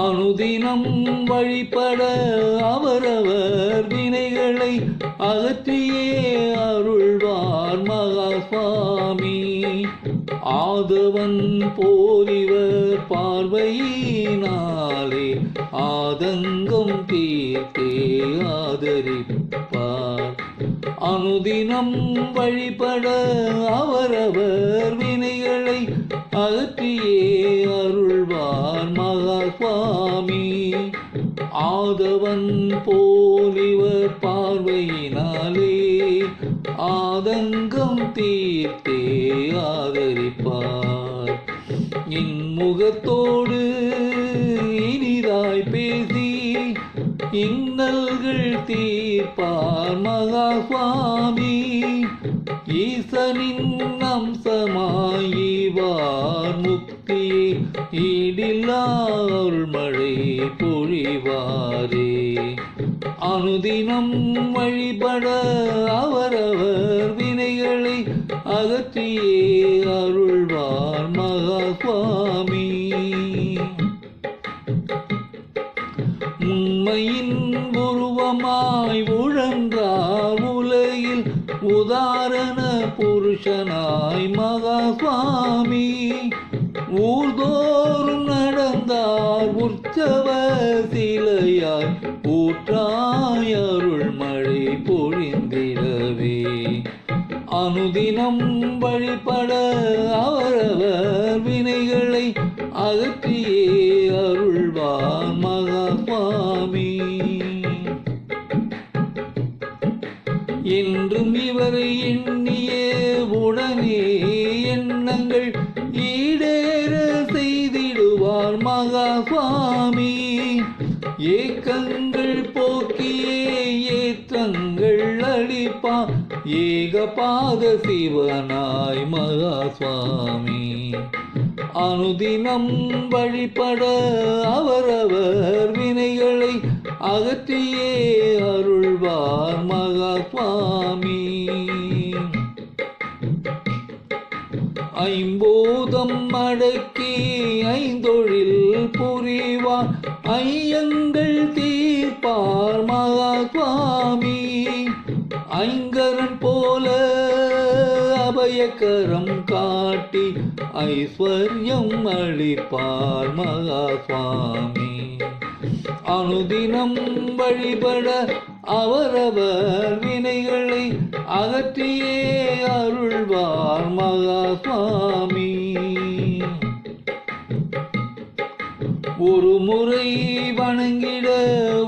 அனுதினம் வழிபட அவரவர் வினைகளை அகற்றியே அருள்வார் மகாஸ்வாமி ஆதவன் போலிவர் பார்வையினாலே ஆதங்கம் தீர்த்தே ஆதரிப்பார். அனுதினம் வழிபட அவரவர் வினைகளை அகற்றியே அருள்வார் மகா சுவாமி ஆதவன் போலிவர் பார்வையினாலே ஆதங்கம் தீர்த்தே ஆதரிப்பார். இன்முகத்தோடு இனிதாய் பேசி இன்னல்கள் தீர்ப்பார் மகாஸ்வாமி ஈசனின் அம்சமாயிவார் முக்தி ஈடில்லார் மழை பொழிவாரே. அனுதினம் வழிபட அவரவர் வினைகளை அகற்றியே அருள்வார் மகாஸ்வாமி உண்மையின் உருவமாய் உழன்றார் உலகில் உதாரண புருஷனாய் மகா சுவாமி ஊர்தோறும் நடந்தார் உற்சவ சிலையாய் ஊற்றாய் அருள் மழை பொழிந்திடவே. அனுதினம் வழிபட அவரவர் வினைகளை அகற்றி உடனே எண்ணங்கள் ஈடேற செய்திடுவார் மகா சுவாமி ஏக்கங்கள் போக்கியே ஏற்றங்கள் அளிப்பார் ஏகபாத சிவனாய் மகா சுவாமி அனுதினம் வழிபட அவரவர் வினைகளை அகற்றியே ஐம்பூதம் அடக்கி ஐந்தொழில் புரிவார் ஐயங்கள் தீர்ப்பார் மகாஸ்வாமி ஐங்கரன் போல அபயக்கரம் காட்டி ஐஸ்வர்யம் அளிப்பார் மகாஸ்வாமி அனுதினம் வழிபட அவரவர் வினைகளை அகற்றியே அருள்வார் மகாஸ்வாமி ஒரு முறை வணங்கிட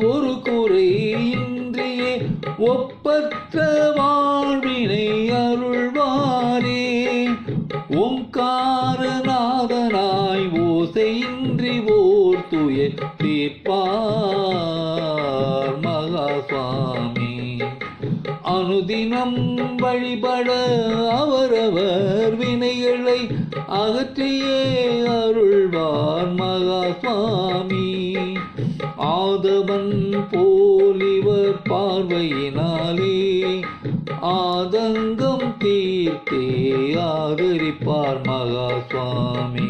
ஒரு குறை இன்றியே ஒப்பற்ற வாழ்வினை அருள்வாரே. ஓங்காரநாதனாய் ஓசையின் ஓர் தூய தீர்ப்பார் மகாஸ்வாமி அனுதினம் வழிபட அவரவர் வினைகளை அகற்றியே அருள்வார் மகாசுவாமி. ஆதவன் போலிவர் பார்வையினாலே ஆதங்கம் தீர்த்தே ஆதரிப்பார் மகாஸ்வாமி